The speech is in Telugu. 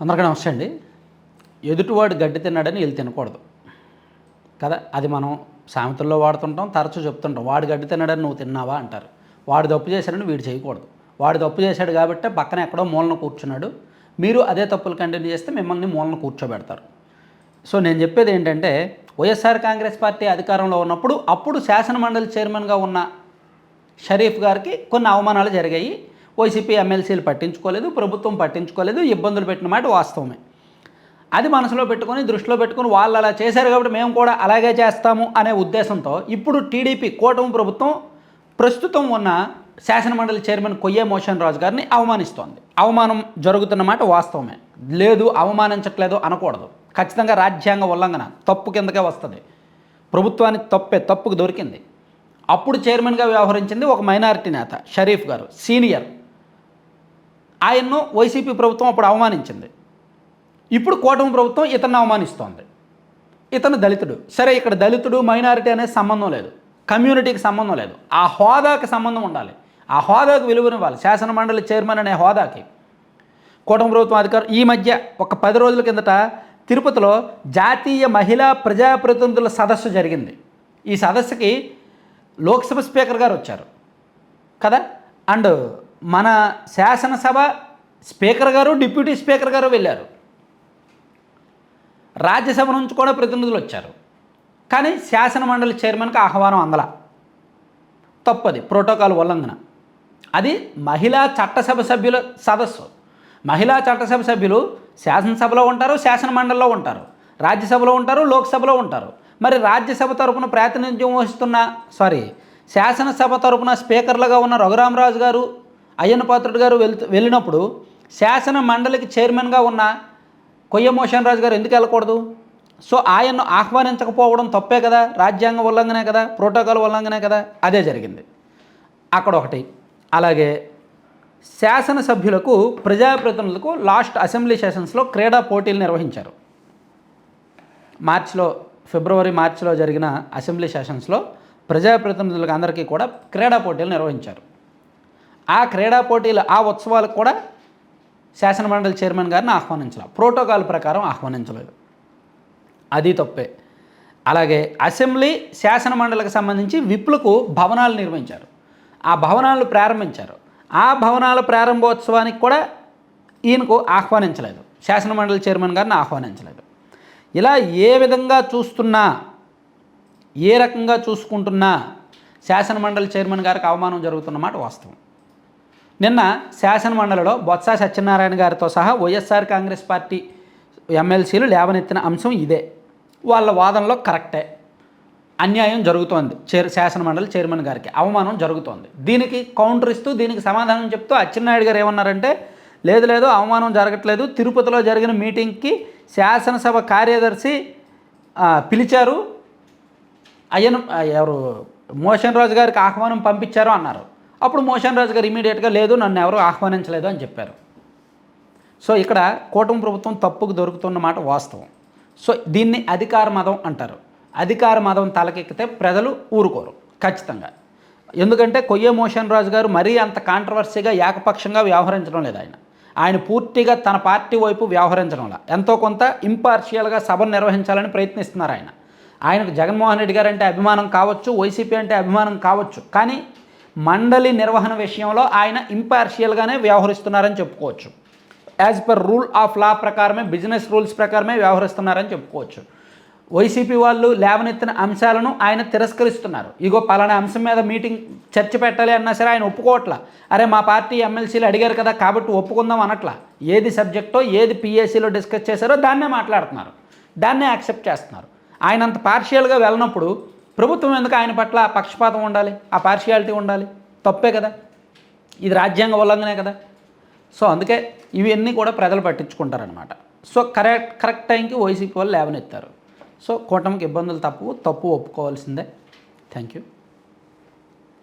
అందరికీ నమస్తే అండి. ఎదుటివాడు గడ్డి తిన్నాడని వీళ్ళు తినకూడదు. కదా? అది మనం సామెతల్లో వాడుతుంటాం తరచూ చెప్తుంటాం. వాడు గడ్డి తిన్నాడని నువ్వు తిన్నావా? అంటారు. వాడు తప్పు చేశాడని వీడు చేయకూడదు. వాడు తప్పు చేశాడు కాబట్టి పక్కన ఎక్కడో మూలన కూర్చున్నాడు. మీరు అదే తప్పులు కంటిన్యూ చేస్తే మిమ్మల్ని మూలన కూర్చోబెడతారు. సో నేను చెప్పేది ఏంటంటే వైఎస్ఆర్ కాంగ్రెస్ పార్టీ అధికారంలో ఉన్నప్పుడు అప్పుడు శాసనమండలి చైర్మన్గా ఉన్న షరీఫ్ గారికి కొన్ని అవమానాలు జరిగాయి. వైసీపీ ఎమ్మెల్సీలు పట్టించుకోలేదు ప్రభుత్వం పట్టించుకోలేదు ఇబ్బందులు పెట్టిన మాట వాస్తవమే. అది మనసులో పెట్టుకొని దృష్టిలో పెట్టుకొని వాళ్ళు అలా చేశారు కాబట్టి మేము కూడా అలాగే చేస్తాము అనే ఉద్దేశంతో ఇప్పుడు టీడీపీ కూటమి ప్రభుత్వం ప్రస్తుతం ఉన్న శాసనమండలి చైర్మన్ కొయ్యే మోషన్ రాజు గారిని అవమానిస్తోంది. అవమానం జరుగుతున్న మాట వాస్తవమే. లేదు అవమానించట్లేదు అనకూడదు. ఖచ్చితంగా రాజ్యాంగ ఉల్లంఘన తప్పు కిందకే వస్తుంది. ప్రభుత్వానికి తప్పే తప్పుకు దొరికింది. అప్పుడు చైర్మన్గా వ్యవహరించింది ఒక మైనారిటీ నేత షరీఫ్ గారు సీనియర్. ఆయన్ను వైసీపీ ప్రభుత్వం అప్పుడు అవమానించింది. ఇప్పుడు కూటమి ప్రభుత్వం ఇతన్ని అవమానిస్తోంది. ఇతను దళితుడు. సరే ఇక్కడ దళితుడు మైనారిటీ అనేది సంబంధం లేదు. కమ్యూనిటీకి సంబంధం లేదు. ఆ హోదాకి సంబంధం ఉండాలి. ఆ హోదాకు విలువనివ్వాలి శాసన మండలి చైర్మన్ అనే హోదాకి. కూటమి ప్రభుత్వం అధికారం ఈ మధ్య ఒక పది రోజుల కిందట తిరుపతిలో జాతీయ మహిళా ప్రజాప్రతినిధుల సదస్సు జరిగింది. ఈ సదస్సుకి లోక్సభ స్పీకర్ గారు వచ్చారు. కదా? అండ్ మన శాసనసభ స్పీకర్ గారు డిప్యూటీ స్పీకర్ గారు వెళ్ళారు. రాజ్యసభ నుంచి కూడా ప్రతినిధులు వచ్చారు. కానీ శాసన మండలి చైర్మన్కి ఆహ్వానం అందల. తప్పది ప్రోటోకాల్ ఉల్లంఘన. అది మహిళా చట్టసభ సభ్యుల సదస్సు. మహిళా చట్టసభ సభ్యులు శాసనసభలో ఉంటారు శాసన మండలిలో ఉంటారు. రాజ్యసభలో ఉంటారు లోక్సభలో ఉంటారు. మరి రాజ్యసభ తరపున ప్రాతినిధ్యం వహిస్తున్న సారీ శాసనసభ తరపున స్పీకర్లుగా ఉన్న రఘురామరాజు గారు అయ్యన్న పాత్రుడు గారు వెళ్ వెళ్ళినప్పుడు శాసన మండలికి చైర్మన్గా ఉన్న కొయ్య మోషన్ రాజు గారు ఎందుకు వెళ్ళకూడదు? సో ఆయన్ను ఆహ్వానించకపోవడం తప్పే కదా? రాజ్యాంగ ఉల్లంఘనే కదా? ప్రోటోకాల్ ఉల్లంఘనే కదా? అదే జరిగింది. అక్కడ ఒకటి. అలాగే శాసనసభ్యులకు ప్రజాప్రతినిధులకు లాస్ట్ అసెంబ్లీ సెషన్స్లో క్రీడా పోటీలు నిర్వహించారు. మార్చిలో ఫిబ్రవరి మార్చిలో జరిగిన అసెంబ్లీ సెషన్స్లో ప్రజాప్రతినిధులకు అందరికీ కూడా క్రీడా పోటీలు నిర్వహించారు. ఆ క్రీడా పోటీలు ఆ ఉత్సవాలకు కూడా శాసనమండలి చైర్మన్ గారిని ఆహ్వానించాల. ప్రోటోకాల్ ప్రకారం ఆహ్వానించలేదు. అది తప్పే. అలాగే అసెంబ్లీ శాసనమండలికి సంబంధించి విప్లకు భవనాలు నిర్మించారు. ఆ భవనాలు ప్రారంభించారు. ఆ భవనాల ప్రారంభోత్సవానికి కూడా ఈయనకు ఆహ్వానించలేదు. శాసనమండలి చైర్మన్ గారిని ఆహ్వానించలేదు. ఇలా ఏ విధంగా చూస్తున్నా ఏ రకంగా చూసుకుంటున్నా శాసనమండలి చైర్మన్ గారికి అవమానం జరుగుతున్నమాట వాస్తవం. నిన్న శాసనమండలిలో బొత్స సత్యనారాయణ గారితో సహా వైఎస్ఆర్ కాంగ్రెస్ పార్టీ ఎమ్మెల్సీలు లేవనెత్తిన అంశం ఇదే. వాళ్ళ వాదనలో కరెక్టే. అన్యాయం జరుగుతోంది. చైర్ శాసనమండలి చైర్మన్ గారికి అవమానం జరుగుతోంది. దీనికి కౌంటర్ ఇస్తూ దీనికి సమాధానం చెప్తూ అచ్చెన్నాయుడు గారు ఏమన్నారంటే లేదు లేదు అవమానం జరగట్లేదు. తిరుపతిలో జరిగిన మీటింగ్కి శాసనసభ కార్యదర్శి పిలిచారు. అయ్యను ఎవరు మోషన్ రాజు గారికి ఆహ్వానం పంపించారు అన్నారు. అప్పుడు మోషన్ రాజు గారు ఇమీడియట్గా లేదు నన్ను ఎవరు ఆహ్వానించలేదు అని చెప్పారు. సో ఇక్కడ కూటమి ప్రభుత్వం తప్పుకు దొరుకుతున్న మాట వాస్తవం. సో దీన్ని అధికార మదం అంటారు. అధికార మదం తలకెక్కితే ప్రజలు ఊరుకోరు ఖచ్చితంగా. ఎందుకంటే కొయ్య మోషన్ రాజు గారు మరీ అంత కాంట్రవర్సీగా ఏకపక్షంగా వ్యవహరించడం లేదు ఆయన. ఆయన పూర్తిగా తన పార్టీ వైపు వ్యవహరించడంలా ఎంతో కొంత ఇంపార్షియల్గా సభను నిర్వహించాలని ప్రయత్నిస్తున్నారు ఆయన. ఆయనకు జగన్మోహన్ రెడ్డి గారు అంటే అభిమానం కావచ్చు వైసీపీ అంటే అభిమానం కావచ్చు. కానీ మండలి నిర్వహణ విషయంలో ఆయన ఇంపార్షియల్గానే వ్యవహరిస్తున్నారని చెప్పుకోవచ్చు. As per rule of law ప్రకారమే బిజినెస్ రూల్స్ ప్రకారమే వ్యవహరిస్తున్నారని చెప్పుకోవచ్చు. వైసీపీ వాళ్ళు లేవనెత్తిన అంశాలను ఆయన తిరస్కరిస్తున్నారు. ఇగో పలానా అంశం మీద మీటింగ్ చర్చ పెట్టాలి అన్నా సరే ఆయన ఒప్పుకోవట్లా. అరే మా పార్టీ ఎమ్మెల్సీలు అడిగారు కదా కాబట్టి ఒప్పుకుందాం అనట్లా. ఏది సబ్జెక్టో ఏది పిఎస్సీలో డిస్కస్ చేశారో దాన్నే మాట్లాడుతున్నారు. దాన్నే యాక్సెప్ట్ చేస్తున్నారు. ఆయన అంత పార్షియల్గా వెళ్ళినప్పుడు ప్రభుత్వం ఎందుకు ఆయన పట్ల పక్షపాతం ఉండాలి? ఆ పార్షియాలిటీ ఉండాలి? తప్పే కదా. ఇది రాజ్యాంగ ఉల్లంఘనే కదా. సో అందుకే ఇవన్నీ కూడా ప్రజలు పట్టించుకుంటారనమాట సో కరెక్ట్ కరెక్ట్ టైంకి వైసీపీ వాళ్ళు లేవనెత్తారు. సో కూటమికి ఇబ్బందులు తప్పు తప్పు ఒప్పుకోవాల్సిందే. Thank you